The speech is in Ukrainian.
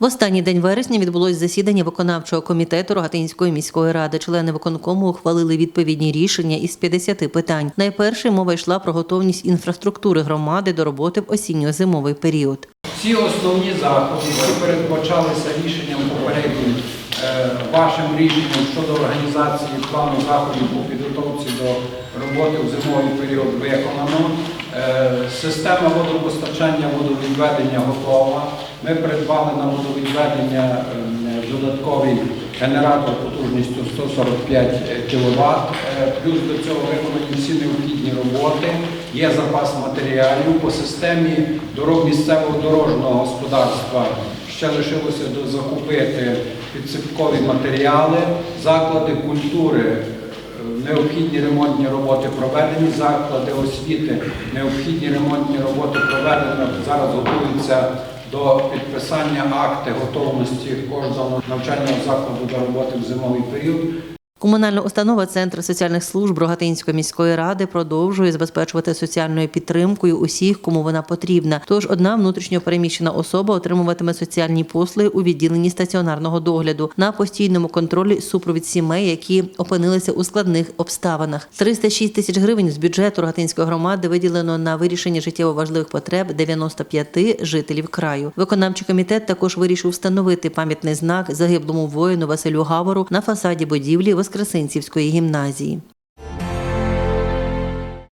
В останній день вересня відбулось засідання виконавчого комітету Рогатинської міської ради. Члени виконкому ухвалили відповідні рішення із 50 питань. Найперше мова йшла про готовність інфраструктури громади до роботи в осінньо-зимовий період. Всі основні заходи, які передбачалися рішенням попереднім, е, вашим рішенням щодо організації плану заходів по підготовці до роботи в зимовий період виконано. Е, Система водопостачання, водовідведення готова. Ми придбали на водовідведення е, додатковий генератор потужністю 145 кВт. Плюс до цього виконані всі необхідні роботи. Є запас матеріалів по системі дорог місцевого дорожнього господарства. Ще лишилося закупити підсипкові матеріали, заклади культури. Необхідні ремонтні роботи проведені, заклади освіти, необхідні ремонтні роботи проведені. Зараз готуються до підписання акти готовності кожного навчального закладу до роботи в зимовий період. Комунальна установа Центр соціальних служб Рогатинської міської ради продовжує забезпечувати соціальною підтримкою усіх, кому вона потрібна. Тож одна внутрішньо переміщена особа отримуватиме соціальні послуги у відділенні стаціонарного догляду на постійному контролі супровід сімей, які опинилися у складних обставинах. 306 тисяч гривень з бюджету Рогатинської громади виділено на вирішення життєво важливих потреб 95 жителів краю. Виконавчий комітет також вирішив встановити пам'ятний знак загиблому воїну Василю Гавору на фасаді будівлі Воскресенцівської гімназії.